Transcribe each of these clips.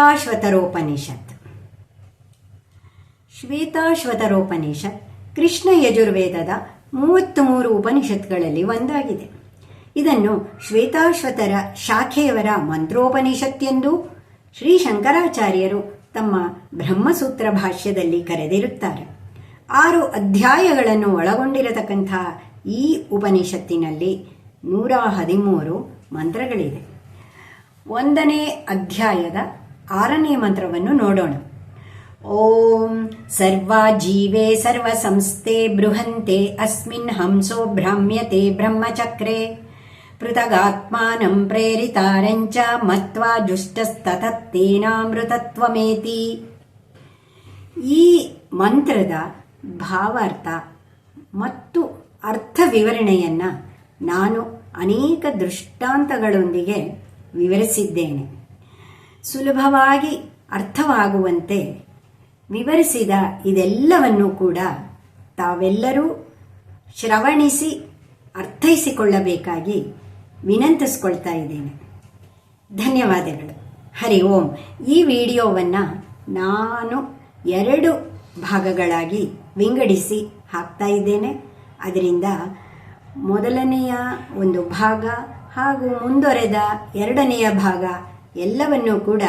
ಶ್ವೇತಾಶ್ವತರೋಪನಿಷತ್. ಶ್ವೇತಾಶ್ವತರೋಪನಿಷತ್ ಕೃಷ್ಣ ಯಜುರ್ವೇದದ ಮೂವತ್ತ್ಮೂರು ಉಪನಿಷತ್ಗಳಲ್ಲಿ ಒಂದಾಗಿದೆ. ಇದನ್ನು ಶ್ವೇತಾಶ್ವತರ ಶಾಖೆಯವರ ಮಂತ್ರೋಪನಿಷತ್ ಎಂದು ಶ್ರೀ ಶಂಕರಾಚಾರ್ಯರು ತಮ್ಮ ಬ್ರಹ್ಮಸೂತ್ರ ಭಾಷ್ಯದಲ್ಲಿ ಕರೆದಿರುತ್ತಾರೆ. ಆರು ಅಧ್ಯಾಯಗಳನ್ನು ಒಳಗೊಂಡಿರತಕ್ಕಂಥ ಈ ಉಪನಿಷತ್ತಿನಲ್ಲಿ ನೂರ ಹದಿಮೂರು ಮಂತ್ರಗಳಿದೆ ಒಂದನೇ ಅಧ್ಯಾಯದ ಆರನೇ ಮಂತ್ರವನ್ನು ನೋಡೋಣ. ಓಂ ಸರ್ವ ಜೀವೇ ಸರ್ವ ಸಂಸ್ಥೆ ಬೃಹಂತೆ ಅಸ್ಮಿನ್ ಹಂಸೋ ಭ್ರಾಮ್ಯತೆ ಬ್ರಹ್ಮಚಕ್ರೆ. ಪೃಥಗಾತ್ಮಾನಂ ಪ್ರೇರಿತಾರಂಚ ಮತ್ವಾ ದುಷ್ಟಸ್ತತತ್ತೇನಾಮೃತತ್ವಮೇತಿ. ಈ ಮಂತ್ರದ ಭಾವಾರ್ಥ ಮತ್ತು ಅರ್ಥ ವಿವರಣೆಯನ್ನು ನಾನು ಅನೇಕ ದೃಷ್ಟಾಂತಗಳೊಂದಿಗೆ ವಿವರಿಸಿದ್ದೇನೆ. ಸುಲಭವಾಗಿ ಅರ್ಥವಾಗುವಂತೆ ವಿವರಿಸಿದ ಇದೆಲ್ಲವನ್ನು ಕೂಡ ತಾವೆಲ್ಲರೂ ಶ್ರವಣಿಸಿ ಅರ್ಥೈಸಿಕೊಳ್ಳಬೇಕಾಗಿ ವಿನಂತಿಸ್ಕೊಳ್ತಾ ಇದ್ದೇನೆ. ಧನ್ಯವಾದಗಳು. ಹರಿ ಓಂ. ಈ ವಿಡಿಯೋವನ್ನು ನಾನು ಎರಡು ಭಾಗಗಳಾಗಿ ವಿಂಗಡಿಸಿ ಹಾಕ್ತಾ ಇದ್ದೇನೆ. ಅದರಿಂದ ಮೊದಲನೆಯ ಒಂದು ಭಾಗ ಹಾಗೂ ಮುಂದುವರೆದ ಎರಡನೆಯ ಭಾಗ ಎಲ್ಲವನ್ನೂ ಕೂಡ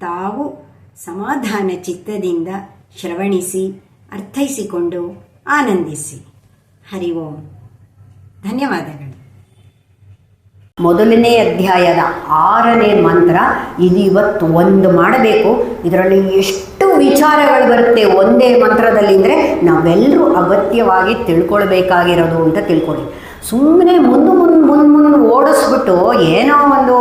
ತಾವು ಸಮಾಧಾನ ಚಿತ್ತದಿಂದ ಶ್ರವಣಿಸಿ, ಅರ್ಥೈಸಿಕೊಂಡು ಆನಂದಿಸಿ. ಹರಿ ಓಂ. ಧನ್ಯವಾದಗಳು. ಮೊದಲನೇ ಅಧ್ಯಾಯದ ಆರನೇ ಮಂತ್ರ ಇದು ಇವತ್ತು ಒಂದು ಮಾಡಬೇಕು. ಇದರಲ್ಲಿ ಎಷ್ಟು ವಿಚಾರಗಳು ಬರುತ್ತೆ ಒಂದೇ ಮಂತ್ರದಲ್ಲಿ ಅಂದರೆ ನಾವೆಲ್ಲರೂ ಅಗತ್ಯವಾಗಿ ತಿಳ್ಕೊಳ್ಬೇಕಾಗಿರೋದು ಅಂತ ತಿಳ್ಕೊಳ್ಳಿ. ಸುಮ್ಮನೆ ಮುಂದೆ ಮುಂದೆ ಮುಂದೆ ಏನೋ ಒಂದು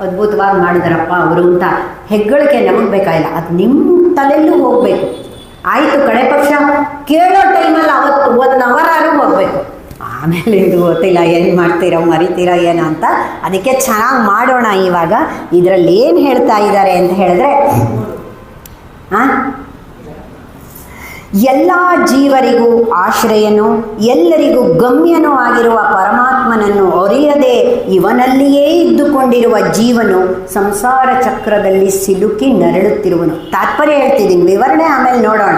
ಅದ್ಭುತವಾಗಿ ಮಾಡಿದಾರಪ್ಪ ಅವರು ಅಂತ ಹೆಗ್ಗಳಿಕೆ ನಮಗೆ ಬೇಕಾಗಿಲ್ಲ. ಅದು ನಿಮ್ಮ ತಲೆಯಲ್ಲೂ ಹೋಗಬೇಕು. ಆಯಿತು ಕಡೆ ಪಕ್ಷ, ಕೇಳೋ ಟೈಮಲ್ಲಿ ಅವತ್ತು ಒನ್ ಆದರೂ ಹೋಗಬೇಕು. ಆಮೇಲೆ ಇದು ಗೊತ್ತಿಲ್ಲ, ಏನು ಮಾಡ್ತೀರಾ, ಮರಿತೀರೋ, ಏನೋ ಅಂತ. ಅದಕ್ಕೆ ಚೆನ್ನಾಗಿ ಮಾಡೋಣ ಇವಾಗ. ಇದರಲ್ಲಿ ಏನು ಹೇಳ್ತಾ ಇದ್ದಾರೆ ಅಂತ ಹೇಳಿದ್ರೆ ಹಾಂ ಎಲ್ಲ ಜೀವರಿಗೂ ಆಶ್ರಯನು, ಎಲ್ಲರಿಗೂ ಗಮ್ಯನೂ ಆಗಿರುವ ಪರಮಾತ್ಮನನ್ನು ಅರಿಯದೆ ಇವನಲ್ಲಿಯೇ ಇದ್ದುಕೊಂಡಿರುವ ಜೀವನು ಸಂಸಾರ ಚಕ್ರದಲ್ಲಿ ಸಿಲುಕಿ ನರಳುತ್ತಿರುವನು. ತಾತ್ಪರ್ಯ ಹೇಳ್ತಿದ್ದೀನಿ, ವಿವರಣೆ ಆಮೇಲೆ ನೋಡೋಣ.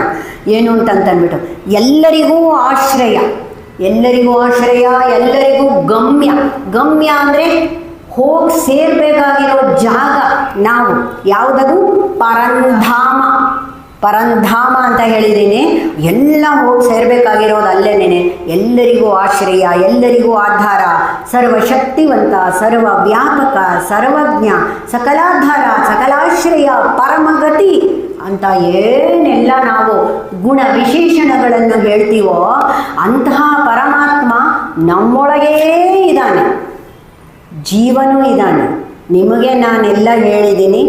ಏನು ಅಂತಂದ್ಬಿಟ್ಟು ಎಲ್ಲರಿಗೂ ಆಶ್ರಯ ಎಲ್ಲರಿಗೂ ಆಶ್ರಯ, ಎಲ್ಲರಿಗೂ ಗಮ್ಯ. ಗಮ್ಯ ಅಂದರೆ ಹೋಗಿ ಸೇರಬೇಕಾಗಿರೋ ಜಾಗ, ನಾವು. ಯಾವುದದು? ಪರಂಧಾಮ. ಪರಂಧಾಮ ಅಂತ ಹೇಳಿದ್ದೀನಿ ಎಲ್ಲ ಹೋಗಿ ಸೇರ್ಬೇಕಾಗಿರೋದು ಅಲ್ಲೇನೇನೆ ಎಲ್ಲರಿಗೂ ಆಶ್ರಯ, ಎಲ್ಲರಿಗೂ ಆಧಾರ. ಸರ್ವಶಕ್ತಿವಂತ ಸರ್ವ ವ್ಯಾಪಕ ಸರ್ವಜ್ಞ, ಸಕಲಾಧಾರ, ಸಕಲಾಶ್ರಯ, ಪರಮಗತಿ ಅಂತ ಏನೆಲ್ಲ ನಾವು ಗುಣ ವಿಶೇಷಣಗಳನ್ನು ಹೇಳ್ತೀವೋ ಅಂತಹ ಪರಮಾತ್ಮ ನಮ್ಮೊಳಗೇ ಇದ್ದಾನೆ. ಜೀವನೂ ಇದ್ದಾನೆ. ನಿಮಗೆ ನಾನೆಲ್ಲ ಹೇಳಿದ್ದೀನಿ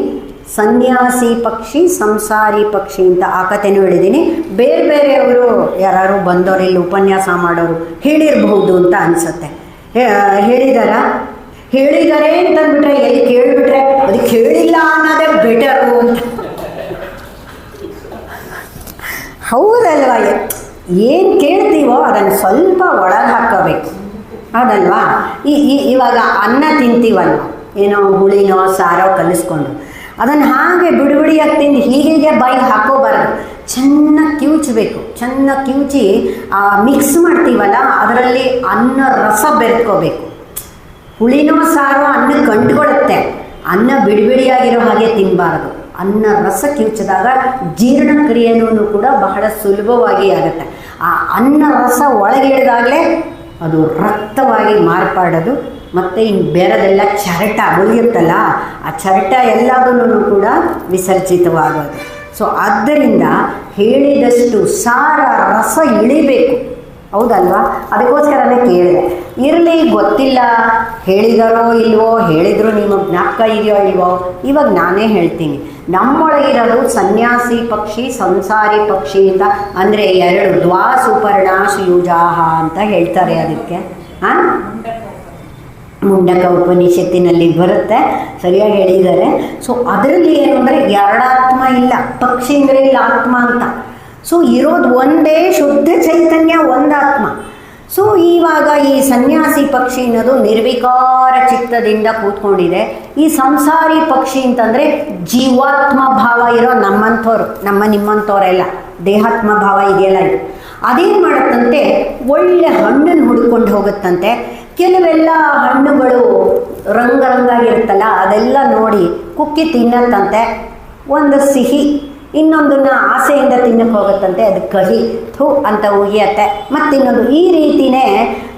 ಸನ್ಯಾಸಿ ಪಕ್ಷಿ, ಸಂಸಾರಿ ಪಕ್ಷಿ ಅಂತ ಆ ಕಥೆನೂ ಹೇಳಿದ್ದೀನಿ. ಬೇರೆ ಬೇರೆಯವರು ಯಾರು ಬಂದವರು ಇಲ್ಲಿ ಉಪನ್ಯಾಸ ಮಾಡೋರು ಹೇಳಿರಬಹುದು ಅಂತ ಅನಿಸುತ್ತೆ. ಹೇಳಿದಾರ? ಹೇಳಿದ್ದಾರೆ ಅಂತಂದ್ಬಿಟ್ರೆ ಎಲ್ಲಿ ಕೇಳಿಬಿಟ್ರೆ, ಅದು ಕೇಳಿಲ್ಲ ಅನ್ನೋದೇ ಬೆಟರು ಅಂತ ಹೌದಲ್ವಾ ಏನು ಕೇಳ್ತೀವೋ ಅದನ್ನು ಸ್ವಲ್ಪ ಒಳಗೆ ಹಾಕೋಬೇಕು. ಹೌದಲ್ವಾ ಈ- ಇವಾಗ ಅನ್ನ ತಿಂತೀವಲ್ವ? ಏನೋ ಹುಳಿನೋ ಸಾರೋ ಕಲಿಸ್ಕೊಂಡು. ಅದನ್ನು ಹಾಗೆ ಬಿಡುಬಿಡಿಯಾಗಿ ತಿಂದು ಹೀಗೆ ಬಾಯಿ ಹಾಕೋಬಾರದು ಚೆನ್ನಾಗಿ ಕಿವುಚಬೇಕು ಚೆನ್ನಾಗಿ ಕಿವುಚಿ ಮಿಕ್ಸ್ ಮಾಡ್ತೀವಲ್ಲ, ಅದರಲ್ಲಿ ಅನ್ನ ರಸ ಬೆರೆತ್ಕೋಬೇಕು. ಹುಳಿನೋ ಸಾರು, ಅನ್ನ ಕಂಡುಕೊಳ್ಳುತ್ತೆ ಅನ್ನ ಬಿಡಿಬಿಡಿಯಾಗಿರೋ ಹಾಗೆ ತಿನ್ನಬಾರದು ಅನ್ನ ರಸ ಕಿವುಚಿದಾಗ ಜೀರ್ಣಕ್ರಿಯೆನೂ ಕೂಡ ಬಹಳ ಸುಲಭವಾಗಿ ಆಗುತ್ತೆ. ಆ ಅನ್ನ ರಸ ಒಳಗೆ ಅದು ರಕ್ತವಾಗಿ ಮಾರ್ಪಾಡೋದು. ಮತ್ತು ಇನ್ನು ಬೇರೆದೆಲ್ಲ ಚರಟ ಉಳಿಯುತ್ತಲ್ಲ ಆ ಚರಟ ಎಲ್ಲದನ್ನು ಕೂಡ ವಿಸರ್ಜಿತವಾಗೋದು. ಸೊ ಆದ್ದರಿಂದ ಹೇಳಿದಷ್ಟು ಸಾರ ರಸ ಇಳಿಬೇಕು. ಹೌದಲ್ವಾ? ಅದಕ್ಕೋಸ್ಕರನೇ ಕೇಳಿದೆ. ಇರಲಿ, ಗೊತ್ತಿಲ್ಲ, ಹೇಳಿದರೋ ಇಲ್ವೋ, ಹೇಳಿದ್ರು ನಿಮ್ಮ ಜ್ಞಾಪಕ ಇದೆಯೋ ಇಲ್ವೋ, ಇವಾಗ ನಾನೇ ಹೇಳ್ತೀನಿ. ನಮ್ಮೊಳಗಿರೋದು ಸನ್ಯಾಸಿ ಪಕ್ಷಿ, ಸಂಸಾರಿ ಪಕ್ಷಿ ಅಂತ, ಅಂದರೆ ಎರಡು ದ್ವಾ ಸುಪರ್ಣ ಅಂತ ಹೇಳ್ತಾರೆ ಅದಕ್ಕೆ. ಹಾಂ ಮುಂಡಕ ಉಪನಿಷತ್ತಿನಲ್ಲಿ ಬರುತ್ತೆ, ಸರಿಯಾಗಿ ಹೇಳಿದ್ದಾರೆ. ಸೊ ಅದರಲ್ಲಿ ಏನು ಅಂದರೆ ಎರಡಾತ್ಮ ಇಲ್ಲ, ಪಕ್ಷಿ ಅಂದರೆ ಇಲ್ಲ, ಆತ್ಮ ಅಂತ. ಸೊ ಇರೋದು ಒಂದೇ ಶುದ್ಧ ಚೈತನ್ಯ, ಒಂದಾತ್ಮ. ಸೊ ಇವಾಗ ಈ ಸನ್ಯಾಸಿ ಪಕ್ಷಿ ಅನ್ನೋದು ನಿರ್ವಿಕಾರ ಚಿತ್ತದಿಂದ ಕೂತ್ಕೊಂಡಿದೆ. ಈ ಸಂಸಾರಿ ಪಕ್ಷಿ ಅಂತಂದರೆ ಜೀವಾತ್ಮ ಭಾವ ಇರೋ ನಮ್ಮಂಥವ್ರು, ನಮ್ಮ ನಿಮ್ಮಂಥವರೆಲ್ಲ, ದೇಹಾತ್ಮ ಭಾವ ಇದೆಯಲ್ಲ ಇದು. ಅದೇನು ಮಾಡುತ್ತಂತೆ? ಒಳ್ಳೆ ಹಣ್ಣನ್ನು ಹುಡ್ಕೊಂಡು ಹೋಗುತ್ತಂತೆ. ಕೆಲವೆಲ್ಲ ಹಣ್ಣುಗಳು ರಂಗ ರಂಗಾಗಿರುತ್ತಲ್ಲ ಅದೆಲ್ಲ ನೋಡಿ ಕುಕ್ಕಿ ತಿನ್ನತ್ತಂತೆ. ಒಂದು ಸಿಹಿ, ಇನ್ನೊಂದನ್ನ ಆಸೆಯಿಂದ ತಿನ್ನಕ್ಕೆ ಹೋಗುತ್ತಂತೆ, ಅದು ಕಹಿ, ಥೂ ಅಂತ ಉಗಿಯತ್ತೆ ಮತ್ತಿನ್ನೊಂದು ಈ ರೀತಿಯೇ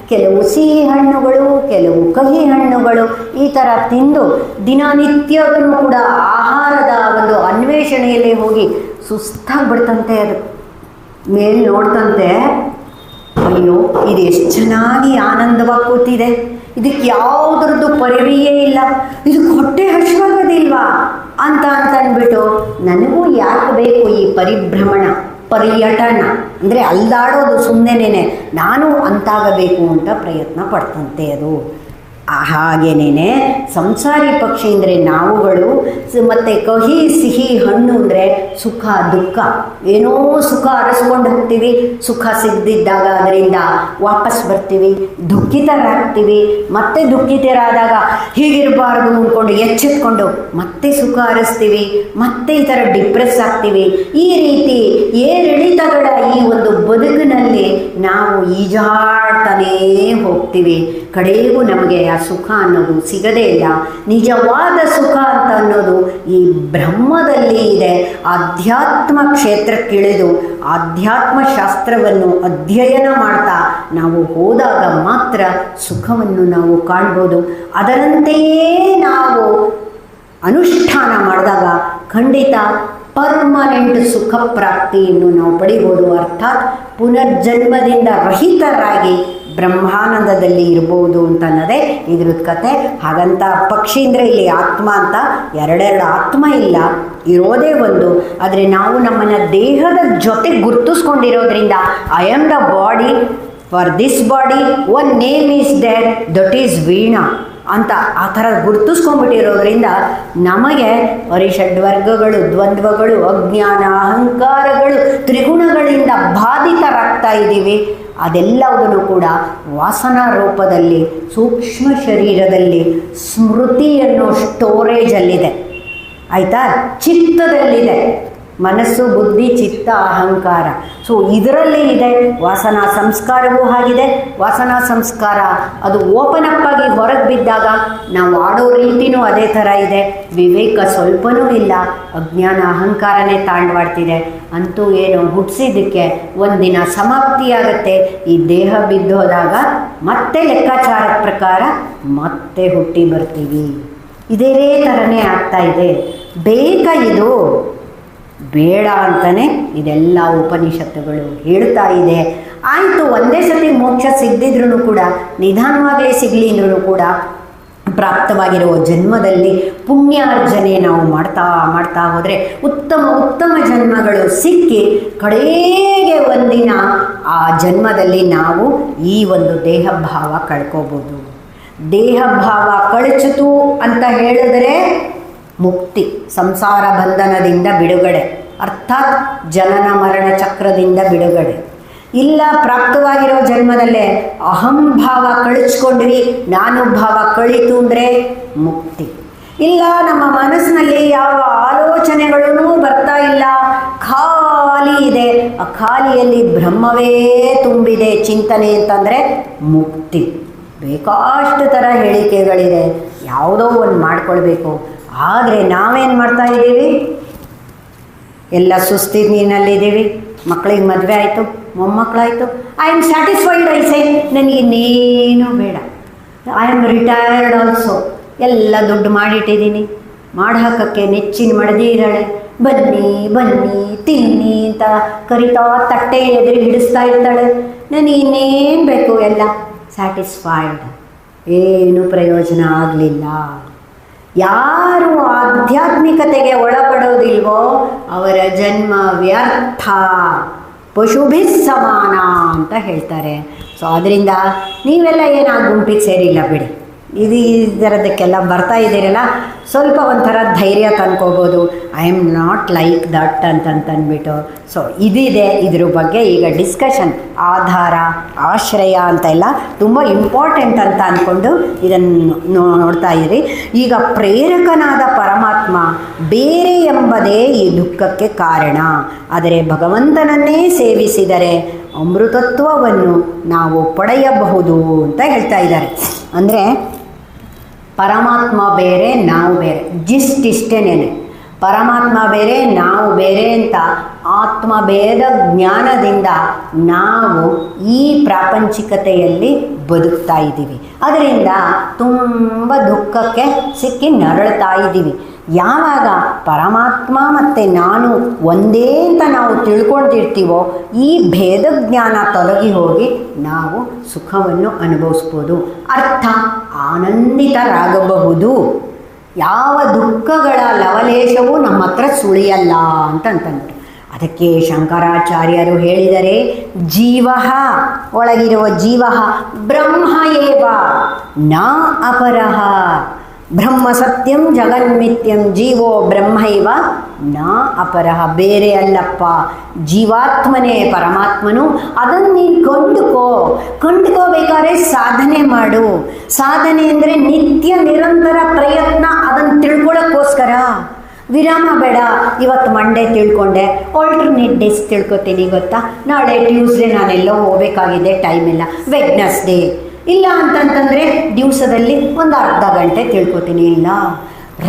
ಕೆಲವು ಸಿಹಿ ಹಣ್ಣುಗಳು, ಕೆಲವು ಕಹಿ ಹಣ್ಣುಗಳು ಈ ಥರ ತಿಂದು ದಿನನಿತ್ಯವನ್ನು ಕೂಡ ಆಹಾರದ ಒಂದು ಅನ್ವೇಷಣೆಯಲ್ಲಿ ಹೋಗಿ ಸುಸ್ತಾಗ್ಬಿಡ್ತಂತೆ ಅದು. ಮೇಲೆ ನೋಡ್ತಂತೆ. ಅಯ್ಯೋ, ಇದು ಎಷ್ಟು ಚೆನ್ನಾಗಿ ಆನಂದವಾಗಿ ಕೂತಿದೆ. ಇದಕ್ಕೆ ಯಾವುದ್ರದ್ದು ಪರಿವೆಯೇ ಇಲ್ಲ. ಇದು ಹೊಟ್ಟೆ ಹಶ್ವಾಗೋದಿಲ್ವಾ ಅಂತ ಅಂತ ಅಂದ್ಬಿಟ್ಟು, ನನಗೂ ಯಾಕೆ ಬೇಕು ಈ ಪರಿಭ್ರಮಣ, ಪರ್ಯಟನ? ಅಂದರೆ ಅಲ್ದಾಡೋದು ಸುಮ್ಮನೆನೇ ನಾನು ಅಂತಾಗಬೇಕು ಅಂತ ಪ್ರಯತ್ನ ಪಡ್ತಂತೆ ಅದು. ಹಾಗೇನೇನೆ, ಸಂಸಾರಿ ಪಕ್ಷಿ ಅಂದರೆ ನಾವುಗಳು ಮತ್ತು ಮತ್ತೆ ಕಹಿ ಸಿಹಿ ಹಣ್ಣು ಅಂದರೆ ಸುಖ, ದುಃಖ. ಏನೋ ಸುಖ ಅರಸ್ಕೊಂಡು ಹೋಗ್ತೀವಿ, ಸುಖ ಸಿಗದಿದ್ದಾಗ ಅದರಿಂದ ವಾಪಸ್ ಬರ್ತೀವಿ, ದುಃಖಿತರಾಗ್ತೀವಿ. ಮತ್ತೆ ದುಃಖಿತರಾದಾಗ ಹೀಗಿರಬಾರ್ದು ಅಂದ್ಕೊಂಡು ಎಚ್ಚೆತ್ಕೊಂಡು ಮತ್ತೆ ಸುಖ ಅರಸ್ತೀವಿ, ಮತ್ತೆ ಈ ಥರ ಡಿಪ್ರೆಸ್ ಆಗ್ತೀವಿ. ಈ ರೀತಿ ಏರಿಳಿತಗಳ ಈ ಒಂದು ಬದುಕಿನಲ್ಲಿ ನಾವು ಈಜಾಡ್ತಾನೇ ಹೋಗ್ತೀವಿ. ಕಡೆಗೂ ನಮಗೆ ಆ ಸುಖ ಅನ್ನೋದು ಸಿಗದೇ ಇಲ್ಲ. ನಿಜವಾದ ಸುಖ ಅಂತ ಅನ್ನೋದು ಈ ಬ್ರಹ್ಮದಲ್ಲಿ ಇದೆ. ಆಧ್ಯಾತ್ಮ ಕ್ಷೇತ್ರಕ್ಕಿಳಿದು ಆಧ್ಯಾತ್ಮ ಶಾಸ್ತ್ರವನ್ನು ಅಧ್ಯಯನ ಮಾಡ್ತಾ ನಾವು ಹೋದಾಗ ಮಾತ್ರ ಸುಖವನ್ನು ನಾವು ಕಾಣ್ಬೋದು. ಅದರಂತೆಯೇ ನಾವು ಅನುಷ್ಠಾನ ಮಾಡಿದಾಗ ಖಂಡಿತ ಪರ್ಮನೆಂಟ್ ಸುಖ ಪ್ರಾಪ್ತಿಯನ್ನು ನಾವು ಪಡಿಬೋದು. ಅರ್ಥಾತ್ ಪುನರ್ಜನ್ಮದಿಂದ ರಹಿತರಾಗಿ ಬ್ರಹ್ಮಾನಂದದಲ್ಲಿ ಇರಬಹುದು ಅಂತ ಅನ್ನೋದೇ ಇದ್ರದ್ದು ಕತೆ. ಹಾಗಂತ ಪಕ್ಷಿ ಅಂದರೆ ಇಲ್ಲಿ ಆತ್ಮ ಅಂತ ಎರಡೆರಡು ಆತ್ಮ ಇಲ್ಲ. ಇರೋದೇ ಒಂದು. ಆದರೆ ನಾವು ನಮ್ಮನ್ನು ದೇಹದ ಜೊತೆ ಗುರ್ತಿಸ್ಕೊಂಡಿರೋದ್ರಿಂದ I am the body for this body one name is there that is Veena ಅಂತ ಆ ಥರ ಗುರ್ತಿಸ್ಕೊಂಡ್ಬಿಟ್ಟಿರೋದ್ರಿಂದ ನಮಗೆ ಪರಿಷಡ್ವರ್ಗಗಳು ದ್ವಂದ್ವಗಳು, ಅಜ್ಞಾನ, ಅಹಂಕಾರಗಳು, ತ್ರಿಗುಣಗಳಿಂದ ಬಾಧಿತರಾಗ್ತಾ ಇದ್ದೀವಿ. ಅದೆಲ್ಲವುದನ್ನು ಕೂಡ ವಾಸನಾ ರೂಪದಲ್ಲಿ ಸೂಕ್ಷ್ಮ ಶರೀರದಲ್ಲಿ ಸ್ಮೃತಿ ಅನ್ನೋ ಸ್ಟೋರೇಜಲ್ಲಿದೆ ಆಯಿತಾ? ಚಿತ್ತದಲ್ಲಿದೆ. ಮನಸ್ಸು, ಬುದ್ಧಿ, ಚಿತ್ತ, ಅಹಂಕಾರ. ಸೊ ಇದರಲ್ಲಿ ಇದೆ ವಾಸನಾ ಸಂಸ್ಕಾರವೂ ಆಗಿದೆ. ವಾಸನಾ ಸಂಸ್ಕಾರ, ಅದು ಓಪನ್ ಅಪ್ ಆಗಿ ಹೊರಗೆ ಬಿದ್ದಾಗ ನಾವು ಆಡೋ ರೀತಿನೂ ಅದೇ ಥರ ಇದೆ. ವಿವೇಕ ಸ್ವಲ್ಪನೂ ಇಲ್ಲ. ಅಜ್ಞಾನ, ಅಹಂಕಾರನೇ ತಾಂಡವಾಡ್ತಿದೆ. ಅಂತೂ ಏನು ಹುಟ್ಟಿಸಿದ್ದಕ್ಕೆ ಒಂದಿನ ಸಮಾಪ್ತಿಯಾಗತ್ತೆ ಈ ದೇಹ ಬಿದ್ದೋದಾಗ ಮತ್ತೆ ಲೆಕ್ಕಾಚಾರದ ಪ್ರಕಾರ ಮತ್ತೆ ಹುಟ್ಟಿ ಬರ್ತೀವಿ. ಇದೇ ಥರನೇ ಆಗ್ತಾ ಇದೆ. ಬೇಗ ಇದು ಬೇಡ ಅಂತಲೇ ಇದೆಲ್ಲ ಉಪನಿಷತ್ತುಗಳು ಹೇಳ್ತಾ ಇದೆ. ಆಯಿತು, ಒಂದೇ ಸತಿ ಮೋಕ್ಷ ಸಿಗದಿದ್ರೂ ಕೂಡ ನಿಧಾನವಾಗಲೇ ಸಿಗಲಿ ಅಂದ್ರೂ ಕೂಡ ಪ್ರಾಪ್ತವಾಗಿರುವ ಜನ್ಮದಲ್ಲಿ ಪುಣ್ಯಾರ್ಜನೆ ನಾವು ಮಾಡ್ತಾ ಮಾಡ್ತಾ ಹೋದರೆ ಉತ್ತಮ ಉತ್ತಮ ಜನ್ಮಗಳು ಸಿಕ್ಕಿ ಕಡೆಗೆ ಒಂದಿನ ಆ ಜನ್ಮದಲ್ಲಿ ನಾವು ಈ ಒಂದು ದೇಹ ಭಾವ ಕಳ್ಕೋಬೋದು. ದೇಹ ಭಾವ ಕಳಚಿತು ಅಂತ ಹೇಳಿದ್ರೆ ಮುಕ್ತಿ, ಸಂಸಾರ ಬಂಧನದಿಂದ ಬಿಡುಗಡೆ. ಅರ್ಥಾತ್ ಜನನ ಮರಣ ಚಕ್ರದಿಂದ ಬಿಡುಗಡೆ. ಇಲ್ಲ ಪ್ರಾಪ್ತವಾಗಿರೋ ಜನ್ಮದಲ್ಲೇ ಅಹಂಭಾವ ಕಳಿಸ್ಕೊಂಡ್ವಿ ನಾನು ಭಾವ ಕಳಿತು ಅಂದರೆ ಮುಕ್ತಿ. ಇಲ್ಲ ನಮ್ಮ ಮನಸ್ಸಿನಲ್ಲಿ ಯಾವ ಆಲೋಚನೆಗಳೂ ಬರ್ತಾ ಇಲ್ಲ. ಖಾಲಿ ಇದೆ. ಆ ಖಾಲಿಯಲ್ಲಿ ಬ್ರಹ್ಮವೇ ತುಂಬಿದೆ ಚಿಂತನೆ ಅಂತಂದರೆ ಮುಕ್ತಿ. ಬೇಕಾಷ್ಟು ಥರ ಹೇಳಿಕೆಗಳಿದೆ. ಯಾವುದೋ ಒಂದು ಮಾಡ್ಕೊಳ್ಬೇಕು. ಆದರೆ ನಾವೇನು ಮಾಡ್ತಾ ಇದ್ದೀವಿ? ಎಲ್ಲ ಸುಸ್ಥಿತಿನಲ್ಲಿದ್ದೀವಿ ಮಕ್ಕಳಿಗೆ ಮದುವೆ ಆಯಿತು ಮೊಮ್ಮಕ್ಕಳಾಯಿತು ಐ ಆಮ್ ಸ್ಯಾಟಿಸ್ಫೈಡ್ ಐ ಸೈ ನನಗೆ ಇನ್ನೇನು ಬೇಡ. ಐ ಆಮ್ ರಿಟೈರ್ಡ್ ಆಲ್ಸೋ ಎಲ್ಲ ದುಡ್ಡು ಮಾಡಿಟ್ಟಿದ್ದೀನಿ. ಮಾಡಿ ಹಾಕೋಕ್ಕೆ ನೆಚ್ಚಿನ ಮಡದಿ ಇದ್ದಾಳೆ. ಬನ್ನಿ ಬನ್ನಿ, ತಿನ್ನಿ ಅಂತ ಕರಿತಾ ತಟ್ಟೆ ಎದುರು ಹಿಡಿಸ್ತಾ ಇರ್ತಾಳೆ. ನನಗೆ ಇನ್ನೇನು ಬೇಕು ಎಲ್ಲ? ಸ್ಯಾಟಿಸ್ಫೈಡ್ ಏನು ಪ್ರಯೋಜನ ಆಗಲಿಲ್ಲ. ಯಾರು ಆಧ್ಯಾತ್ಮಿಕತೆಗೆ ಒಳಪಡೋದಿಲ್ವೋ ಅವರ ಜನ್ಮ ವ್ಯರ್ಥ. ಪಶುಭಿ ಸಮಾನ ಅಂತ ಹೇಳ್ತಾರೆ. ಸೊ ಅದರಿಂದ ನೀವೆಲ್ಲ ಏನು ಆ ಗುಂಪಿಗೆ ಸೇರಿಲ್ಲ ಬಿಡಿ. ಇದು ಈ ಥರದಕ್ಕೆಲ್ಲ ಬರ್ತಾ ಇದ್ದೀರಲ್ಲ, ಸ್ವಲ್ಪ ಒಂಥರ ಧೈರ್ಯ ತಂದ್ಕೋಬೋದು. I am not like that ಅಂತಂತಂದ್ಬಿಟ್ಟು so ಇದಿದೆ ಇದ್ರ ಬಗ್ಗೆ ಈಗ ಡಿಸ್ಕಷನ್ ಆಧಾರ, ಆಶ್ರಯ ಅಂತ ಎಲ್ಲ ತುಂಬ ಇಂಪಾರ್ಟೆಂಟ್ ಅಂತ ಅಂದ್ಕೊಂಡು ಇದನ್ನು ನೋಡ್ತಾ ಇದ್ದೀರಿ ಈಗ ಪ್ರೇರಕನಾದ ಪರಮಾತ್ಮ ಬೇರೆ ಎಂಬುದೇ ಈ ದುಃಖಕ್ಕೆ ಕಾರಣ. ಆದರೆ ಭಗವಂತನನ್ನೇ ಸೇವಿಸಿದರೆ ಅಮೃತತ್ವವನ್ನು ನಾವು ಪಡೆಯಬಹುದು ಅಂತ ಹೇಳ್ತಾ ಇದ್ದಾರೆ. ಅಂದರೆ ಪರಮಾತ್ಮ ಬೇರೆ ನಾವು ಬೇರೆ. ಜಿಸ್ಟ್ ಇಷ್ಟೇನೇನೆ. ಪರಮಾತ್ಮ ಬೇರೆ ನಾವು ಬೇರೆ ಅಂತ ಆತ್ಮಭೇದ ಜ್ಞಾನದಿಂದ ನಾವು ಈ ಪ್ರಾಪಂಚಿಕತೆಯಲ್ಲಿ ಬದುಕ್ತಾ ಇದ್ದೀವಿ. ಅದರಿಂದ ತುಂಬ ದುಃಖಕ್ಕೆ ಸಿಕ್ಕಿ ನರಳ್ತಾ ಇದ್ದೀವಿ. ಯಾವಾಗ ಪರಮಾತ್ಮ ಮತ್ತು ನಾನು ಒಂದೇ ಅಂತ ನಾವು ತಿಳ್ಕೊಳ್ತಿರ್ತೀವೋ ಈ ಭೇದ ಜ್ಞಾನ ತೊಲಗಿ ಹೋಗಿ ನಾವು ಸುಖವನ್ನು ಅನುಭವಿಸ್ಬೋದು. ಅರ್ಥ ಆನಂದಿತರಾಗಬಹುದು. ಯಾವ ದುಃಖಗಳ ಲವಲೇಶವೂ ನಮ್ಮ ಹತ್ರ ಸುಳಿಯಲ್ಲ ಅಂತ ಅಂತಂದ್ರು. ಅದಕ್ಕೆ ಶಂಕರಾಚಾರ್ಯರು ಹೇಳಿದರೆ, ಜೀವ ಒಳಗಿರುವ ಜೀವ ಬ್ರಹ್ಮ ಏವ, ನ ಅಪರಃ ಬ್ರಹ್ಮ ಸತ್ಯಂ ಜಗನ್ಮಿತ್ಯಂ ಜೀವೋ ಬ್ರಹ್ಮೈವ ನ ಅಪರಹ. ಬೇರೆ ಅಲ್ಲಪ್ಪ, ಜೀವಾತ್ಮನೇ ಪರಮಾತ್ಮನು. ಅದನ್ನು ನೀನು ಕೊಂಡುಕೋ. ಕಂಡುಕೋಬೇಕಾದ್ರೆ ಸಾಧನೆ ಮಾಡು. ಸಾಧನೆ ಅಂದರೆ ನಿತ್ಯ ನಿರಂತರ ಪ್ರಯತ್ನ ಅದನ್ನು ತಿಳ್ಕೊಳ್ಳೋಕ್ಕೋಸ್ಕರ. ವಿರಾಮ ಬೇಡ. ಇವತ್ತು ಮಂಡೇ ತಿಳ್ಕೊಂಡೆ. ಆಲ್ಟರ್ನೇಟ್ ಡೇಸ್ ತಿಳ್ಕೊತೀನಿ, ಗೊತ್ತಾ? ನಾಳೆ ಟ್ಯೂಸ್ಡೇ ನಾನೆಲ್ಲೋ ಹೋಗಬೇಕಾಗಿದೆ ಟೈಮ್ ಇಲ್ಲ. ವೆಡ್ನಸ್ಡೇ ಇಲ್ಲ ಅಂತಂತಂದರೆ ದಿವಸದಲ್ಲಿ ಒಂದು ಅರ್ಧ ಗಂಟೆ ತಿಳ್ಕೊತೀನಿ, ಇಲ್ಲ?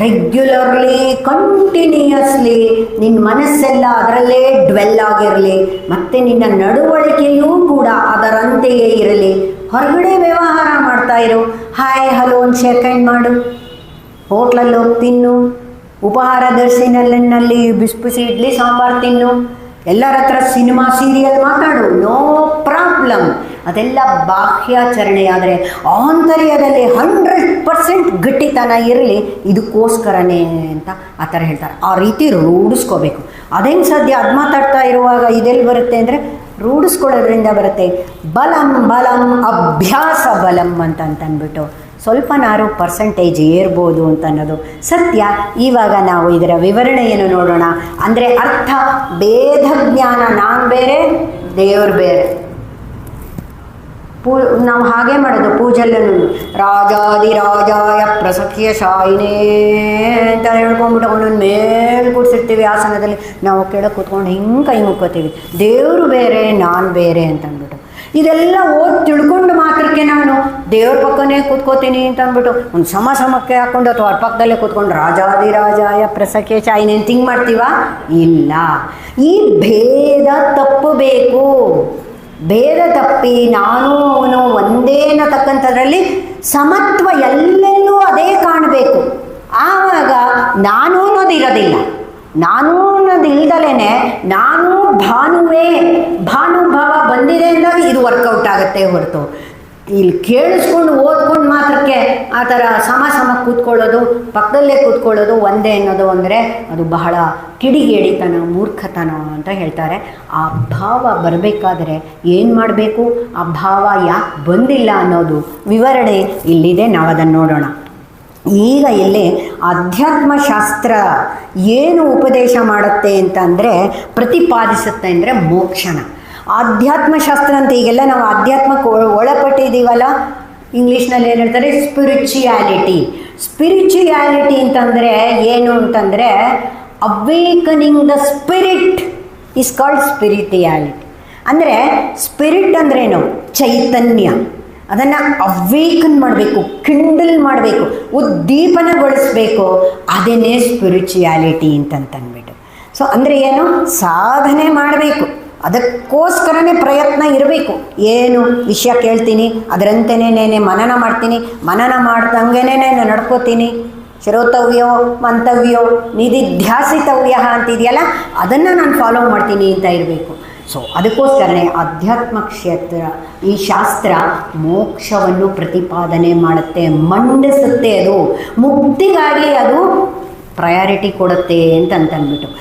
ರೆಗ್ಯುಲರ್ಲಿ ಕಂಟಿನ್ಯೂಯಸ್ಲಿ ನಿನ್ನ ಮನಸ್ಸೆಲ್ಲ ಅದರಲ್ಲೇ ಡ್ವೆಲ್ ಆಗಿರಲಿ. ಮತ್ತು ನಿನ್ನ ನಡವಳಿಕೆಯೂ ಕೂಡ ಅದರಂತೆಯೇ ಇರಲಿ. ಹೊರಗಡೆ ವ್ಯವಹಾರ ಮಾಡ್ತಾ ಇರು. ಹಾಯ್ ಹಲೋ ಒಂದು ಸೆಕೆಂಡ್ ಮಾಡು. ಹೋಟ್ಲಲ್ಲಿ ಹೋಗಿ ತಿನ್ನು. ಉಪಹಾರ ದರ್ಶಿನಲ್ಲಿ ಬಿಸಿ ಇಡ್ಲಿ, ಸಾಂಬಾರು ತಿನ್ನು. ಎಲ್ಲರ ಹತ್ರ ಸಿನಿಮಾ, ಸೀರಿಯಲ್ ಮಾತಾಡು. ನೋ ಪ್ರಾಬ್ಲಮ್ ಅದೆಲ್ಲ ಬಾಹ್ಯಾಚರಣೆ ಆದರೆ ಆಂತರ್ಯದಲ್ಲಿ ಹಂಡ್ರೆಡ್ ಪರ್ಸೆಂಟ್ ಗಟ್ಟಿತನ ಇರಲಿ. ಇದಕ್ಕೋಸ್ಕರನೇ ಅಂತ ಆ ಥರ ಹೇಳ್ತಾರೆ. ಆ ರೀತಿ ರೂಢಿಸ್ಕೋಬೇಕು. ಅದೇನು ಸಾಧ್ಯ? ಅದು ಮಾತಾಡ್ತಾ ಇರುವಾಗ ಇದೆಲ್ಲಿ ಬರುತ್ತೆ ಅಂದರೆ ರೂಢಿಸ್ಕೊಳ್ಳೋದ್ರಿಂದ ಬರುತ್ತೆ. ಬಲಂ ಬಲಂ ಅಭ್ಯಾಸ ಬಲಂ ಅಂತ ಅಂತಂದ್ಬಿಟ್ಟು ಸ್ವಲ್ಪನಾರು ಪರ್ಸೆಂಟೇಜ್ ಏರ್ಬೋದು ಅಂತ ಅನ್ನೋದು ಸತ್ಯ. ಇವಾಗ ನಾವು ಇದರ ವಿವರಣೆಯನ್ನು ನೋಡೋಣ. ಅಂದರೆ ಅರ್ಥ, ಭೇದ ಜ್ಞಾನ, ನಾನು ಬೇರೆ, ದೇವ್ರು ಬೇರೆ. ಪೂ, ನಾವು ಹಾಗೆ ಮಾಡೋದು ಪೂಜೆಲ್ಲೂ ರಾಜಾದಿರಾಜಾಯ ಪ್ರಸಖ್ಯ ಶಾಯಿನೇ ಅಂತ ಹೇಳ್ಕೊಂಡ್ಬಿಟ್ಟು ಅವನನ್ನು ಮೇಲೆ ಕೂಡ್ಸಿರ್ತೀವಿ ಆಸನದಲ್ಲಿ. ನಾವು ಕೆಳಗೆ ಕೂತ್ಕೊಂಡು ಹಿಂಗೆ ಕೈ ಮುಕ್ಕೋತೀವಿ. ದೇವರು ಬೇರೆ, ನಾನು ಬೇರೆ ಅಂತ ಅಂದ್ಬಿಟ್ಟು ಇದೆಲ್ಲ ಓದಿ ತಿಳ್ಕೊಂಡು ಮಾತ್ರಕ್ಕೆ ನಾನು ದೇವ್ರ ಪಕ್ಕನೇ ಕೂತ್ಕೋತೀನಿ ಅಂತ ಅಂದ್ಬಿಟ್ಟು ಒಂದು ಸಮ ಸಮಕ್ಕೆ ಹಾಕ್ಕೊಂಡು ಅಥವಾ ಅವ್ರ ಪಕ್ಕದಲ್ಲೇ ಕೂತ್ಕೊಂಡು ರಾಜಾದಿರಾಜಾಯ ಪ್ರಸಖ್ಯ ಶಾಯಿನೇ ಅಂತ ಹಿಂಗೆ ಮಾಡ್ತೀವಾ? ಇಲ್ಲ. ಈ ಭೇದ ತಪ್ಪಬೇಕು ಭೇದ ತಪ್ಪಿ ನಾನು ಅವನು ಒಂದೇನ ಅನ್ನತಕ್ಕಂಥದ್ರಲ್ಲಿ ಸಮತ್ವ ಎಲ್ಲೆಲ್ಲೂ ಅದೇ ಕಾಣಬೇಕು. ಆವಾಗ ನಾನು ಅನ್ನೋದು ಇರೋದಿಲ್ಲ ನಾನು ಅನ್ನೋದು ಇಲ್ದಲೇ ನಾನು ಭಾನುವೇ, ಭಾನುಭಾವ ಬಂದಿದೆ ಅಂದಾಗ ಇದು ವರ್ಕೌಟ್ ಆಗುತ್ತೆ ಹೊರತು. ಇಲ್ಲಿ ಕೇಳಿಸ್ಕೊಂಡು ಓದ್ಕೊಂಡು ಮಾತ್ರಕ್ಕೆ ಆ ಥರ ಸಮ ಸಮ ಕೂತ್ಕೊಳ್ಳೋದು, ಪಕ್ಕದಲ್ಲೇ ಕೂತ್ಕೊಳ್ಳೋದು ಒಂದೇ ಅನ್ನೋದು ಅಂದರೆ ಅದು ಬಹಳ ಕಿಡಿಗೇಡಿತನ, ಮೂರ್ಖತನ ಅಂತ ಹೇಳ್ತಾರೆ. ಆ ಭಾವ ಬರಬೇಕಾದ್ರೆ ಏನು ಮಾಡಬೇಕು? ಆ ಭಾವ ಯಾಕೆ ಬಂದಿಲ್ಲ ಅನ್ನೋದು ವಿವರಣೆ ಇಲ್ಲಿದೆ. ನಾವು ಅದನ್ನು ನೋಡೋಣ. ಈಗ ಇಲ್ಲಿ ಅಧ್ಯಾತ್ಮಶಾಸ್ತ್ರ ಏನು ಉಪದೇಶ ಮಾಡುತ್ತೆ ಅಂತಂದರೆ ಪ್ರತಿಪಾದಿಸುತ್ತೆ ಅಂದರೆ ಮೋಕ್ಷಣ ಆಧ್ಯಾತ್ಮಶಾಸ್ತ್ರ ಅಂತ ಈಗೆಲ್ಲ ನಾವು ಅಧ್ಯಾತ್ಮಕ್ಕೆ ಒಳ- ಒಳಪಟ್ಟಿದ್ದೀವಲ್ಲ? ಇಂಗ್ಲೀಷ್ನಲ್ಲಿ ಏನು ಹೇಳ್ತಾರೆ? ಸ್ಪಿರಿಚುಯಾಲಿಟಿ ಸ್ಪಿರಿಚುಯಾಲಿಟಿ ಅಂತಂದರೆ ಏನು ಅಂತಂದರೆ awakening the spirit is called spirituality ಅಂದರೆ ಸ್ಪಿರಿಟ್ ಅಂದ್ರೇನು? ಚೈತನ್ಯ. ಅದನ್ನು ಅವೇಕನ್ ಮಾಡಬೇಕು ಕಿಂಡಲ್ ಮಾಡಬೇಕು, ಉದ್ದೀಪನಗೊಳಿಸ್ಬೇಕು. ಅದೇನೇ ಸ್ಪಿರಿಚುಯಾಲಿಟಿ ಅಂತಂತಂದ್ಬಿಟ್ಟು ಸೊ ಅಂದರೆ ಏನು? ಸಾಧನೆ ಮಾಡಬೇಕು. ಅದಕ್ಕೋಸ್ಕರನೇ ಪ್ರಯತ್ನ ಇರಬೇಕು. ಏನು? ವಿಷಯ ಕೇಳ್ತೀನಿ, ಅದರಂತೆನೇ ಮನನ ಮಾಡ್ತೀನಿ, ಮನನ ಮಾಡ್ದಂಗೆನೇ ನಾನು ನಡ್ಕೋತೀನಿ. ಶ್ರೋತವ್ಯೋ, ಮಂತವ್ಯೋ, ನಿಧಿಧ್ಯಾಸಿತವ್ಯ ಅಂತಿದೆಯಲ್ಲ, ಅದನ್ನು ನಾನು ಫಾಲೋ ಮಾಡ್ತೀನಿ ಅಂತ ಇರಬೇಕು. ಸೊ ಅದಕ್ಕೋಸ್ಕರನೇ ಅಧ್ಯಾತ್ಮ ಕ್ಷೇತ್ರ ಈ ಶಾಸ್ತ್ರ ಮೋಕ್ಷವನ್ನು ಪ್ರತಿಪಾದನೆ ಮಾಡುತ್ತೆ, ಮಂಡಿಸುತ್ತೆ ಅದು. ಮುಕ್ತಿಗಾಗಿ ಅದು ಪ್ರಯಾರಿಟಿ ಕೊಡುತ್ತೆ ಅಂತ ಅಂತಂದ್ಬಿಟ್ಟು